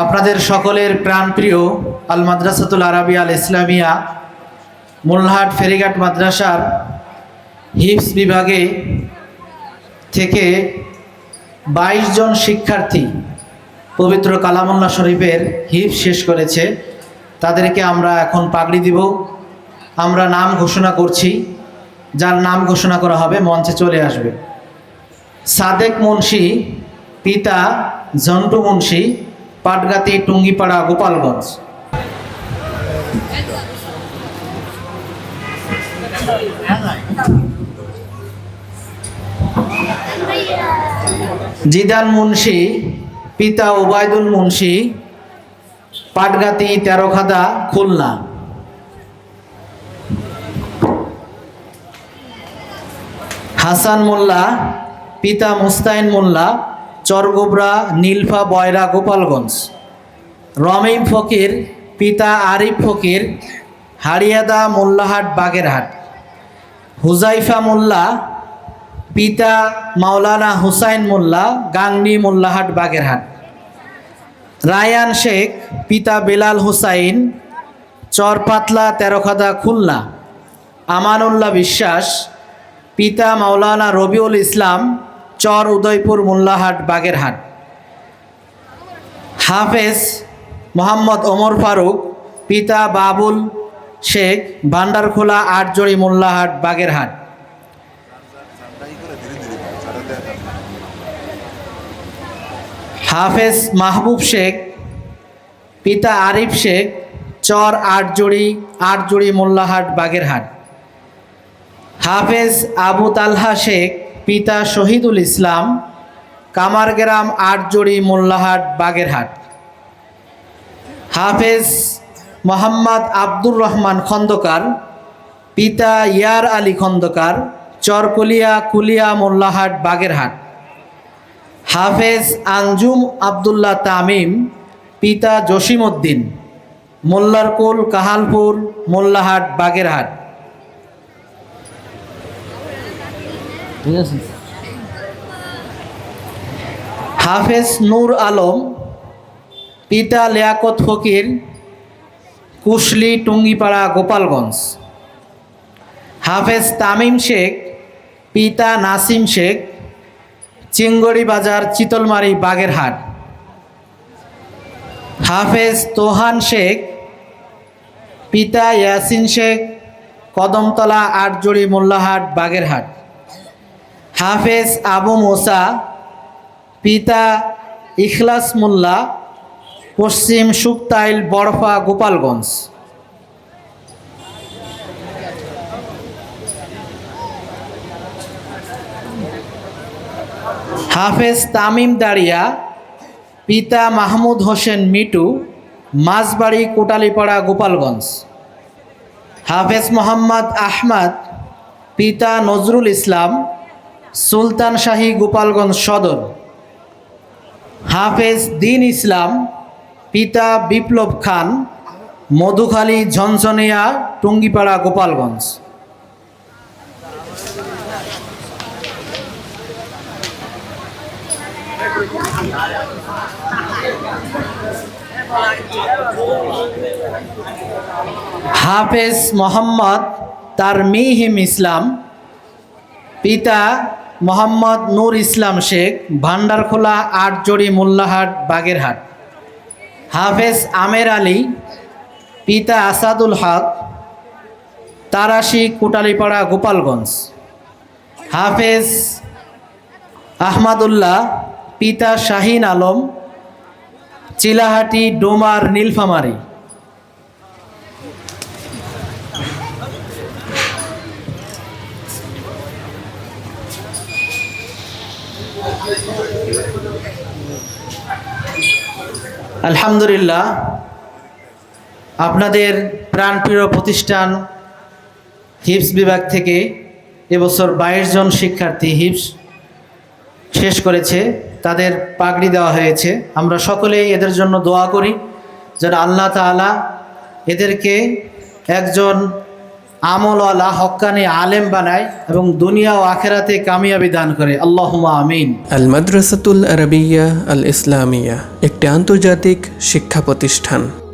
আপনাদের সকলের প্রাণপ্রিয় আল মাদ্রাসাতুল আরবি আল ইসলামিয়া মোল্লাহাট ফেরিঘাট মাদ্রাসার হিপস বিভাগে থেকে বাইশ জন শিক্ষার্থী পবিত্র কালামুল্লাহ শরীফের হিপস শেষ করেছে। তাদেরকে আমরা এখন পাগড়ি দিব। আমরা নাম ঘোষণা করছি। যার নাম ঘোষণা করা হবে মঞ্চে চলে আসবে। সাদেক মুন্সি, পিতা জন্টু মুন্সি পাটগাতি, টুঙ্গিপাড়া, গোপালগঞ্জ। জিদান মুন্সি, পিতা ওবায়দুল মুন্সি, পাটগাতি, তেরোখাদা, খুলনা। হাসান মোল্লা, পিতা মুস্তাইন মোল্লা চরগোবরা, নীলফা, বয়রা, গোপালগঞ্জ। রমিম ফকির, পিতা আরিফ ফকির হারিয়াদা মোল্লাহাট, বাগেরহাট। হুজাইফা মোল্লা, পিতা মাওলানা হুসাইন মোল্লা, গাংনি, মোল্লাহাট, বাগেরহাট। রায়ান শেখ, পিতা বেলাল হুসাইন, চরপাতলা, তেরোখাদা, খুলনা। আমানুল্লাহ বিশ্বাস, পিতা মাওলানা রবিউল ইসলাম চর উদয়পুর মোল্লাহাট বাগেরহাট। হাফেজ মোহাম্মদ ওমর ফারুক, পিতা বাবুল শেখ, ভান্ডারখোলা আটজড়ি মোল্লাহাট বাগেরহাট। হাফেজ মাহবুব শেখ, পিতা আরিফ শেখ, চর আটজড়ি আটজড়ি মোল্লাহাট বাগেরহাট। হাফেজ আবু তালহা শেখ পিতা শহীদুল ইসলাম, কামারগ্রাম আটজড়ি মোল্লাহাট বাগেরহাট। হাফেজ মোহাম্মদ আব্দুর রহমান খন্দকার, পিতা ইয়ার আলী খন্দকার, চরকুলিয়া কুলিয়া মোল্লাহাট বাগেরহাট। হাফেজ আঞ্জুম আবদুল্লাহ তামিম, পিতা জসিমউদ্দিন, মোল্লারকুল কাহালপুর মোল্লাহাট বাগেরহাট। হাফেজ নূর আলম, পিতা লিয়াকত ফকির, কুশলি টুঙ্গিপাড়া, গোপালগঞ্জ। হাফেজ তামিম শেখ, পিতা নাসিম শেখ, চিঙ্গড়ি বাজার, চিতলমারি, বাগেরহাট। হাফেজ তোহান শেখ, পিতা ইয়াসিন শেখ, কদমতলা, আটজড়ি, মোল্লাহাট, বাগেরহাট। হাফেজ আবু মোসা, পিতা ইখলাস মোল্লা, পশ্চিম সুক্তাইল বরফা গোপালগঞ্জ। হাফেজ তামিম দাঁড়িয়া পিতা মাহমুদ হোসেন মিটু, মাঝবাড়ি কোটালীপাড়া গোপালগঞ্জ। হাফেজ মোহাম্মদ আহমদ, পিতা নজরুল ইসলাম সুলতান শাহী গোপালগঞ্জ সদর। হাফেজ দিন ইসলাম, পিতা বিপ্লব খান, মধুখালী ঝনঝনিয়া, টুঙ্গিপাড়া গোপালগঞ্জ। হাফেজ মোহাম্মদ তার মিহিম ইসলাম, পিতা মোহাম্মদ নূর ইসলাম শেখ ভান্ডারখোলা আটজড়ি মোল্লাহাট, বাগেরহাট। হাফেজ আমের আলী, পিতা আসাদুল হক, তারাশি কোটালীপাড়া, গোপালগঞ্জ। হাফেজ আহমাদুল্লাহ, পিতা শাহিন আলম, চিলাহাটি ডোমার, নীলফামারী। আলহামদুলিল্লাহ, আপনাদের প্রাণপ্রিয় প্রতিষ্ঠান হিপস বিভাগ থেকে এবছর বাইশ জন শিক্ষার্থী হিপস শেষ করেছে, তাদের পাগড়ি দেওয়া হয়েছে। আমরা সকলেই এদের জন্য দোয়া করি, যেন আল্লাহ তাআলা এদেরকে একজন আমলওয়ালা হক্কানি আলেম বানায় এবং দুনিয়া ও আখেরাতে কামিয়াবি দান করে। আল্লাহমা আমিন। আল মাদ্রাসাতুল আরবিয়া আল ইসলামিয়া একটি আন্তর্জাতিক শিক্ষা প্রতিষ্ঠান।